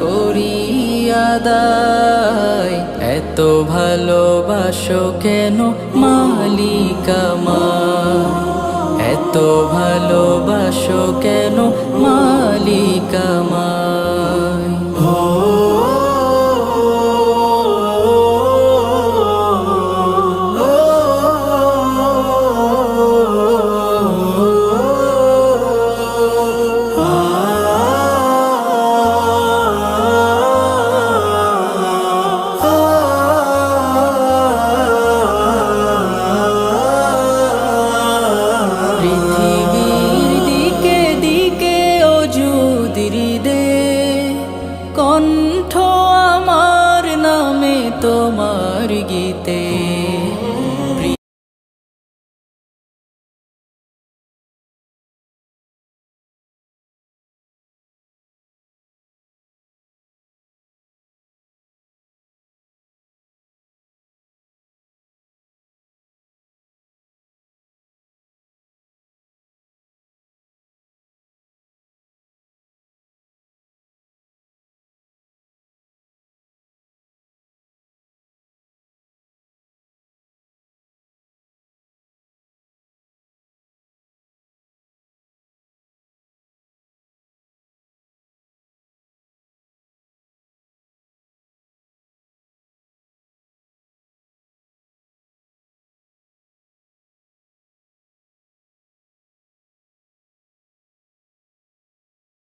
করিয়াদাই এত ভালোবাসো কেন মালিকামা এত ভালোবাসো কেন মালিকামা কণ্ঠ আমার নামে তোমার গীতে